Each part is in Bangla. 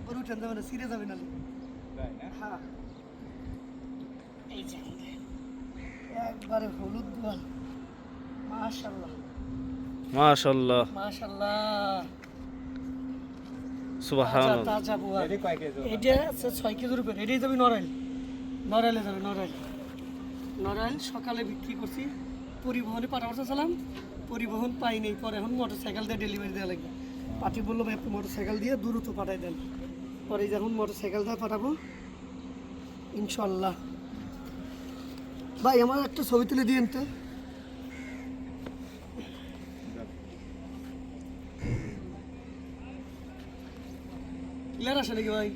একবার উঠেন যাবে না সিরে যাবে না হ্যাঁ এই যে একবারে হলুদ মাশাল্লাহ মাশাল্লাহ মাশাল্লাহ তাজা এটি আছে কেজির উপরে এটাই যাবে যাবে সকালে বিক্রি করছি পরিবহনে পাঠাবার চালাম পরিবহন পাই নেই পরে এখন মোটর সাইকেল দিয়ে ডেলিভারি দেওয়া লাগবে পার্টি বলল ভাই আপনি মোটর সাইকেল দিয়ে দ্রুত পাঠাই দেন পরে যখন মোটর সাইকেল দিয়ে পাঠাবো। ইনশাল্লাহ। ভাই, আমার একটা ছবি তুলে দিয়েন তো। আসে নাকি ভাই?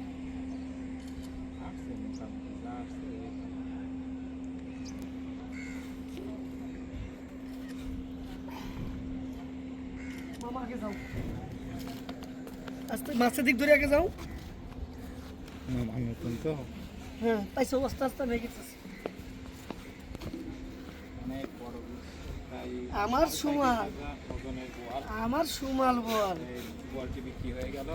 মাছের দিক ধরে আগে যাও। নতুন তো হ্যাঁ পাইছো আস্তে আস্তে মেয়ে গেছে অনেক বড় তাই আমার সুমাল আমার সুমাল বল এই বোয়ালটি বিক্রি হয়ে গেল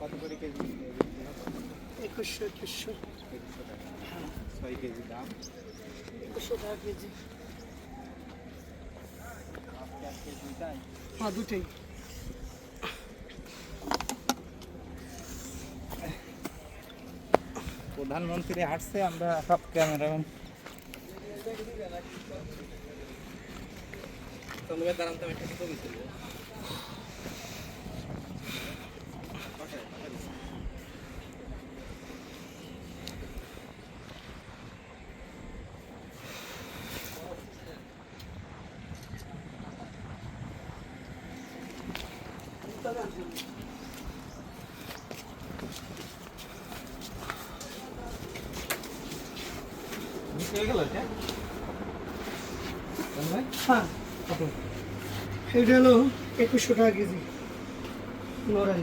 কত করে কেজি একুশশো একুশশো একশো টাকা ছয় কেজি দাম একুশশো টাকা কেজি হ্যাঁ দুটোই। প্রধানমন্ত্রী হাঁটছে আমরা সব ক্যামেরাম্যান। হয়ে গেল এটা এটা হলো একুশশো টাকা কেজি। নড়াই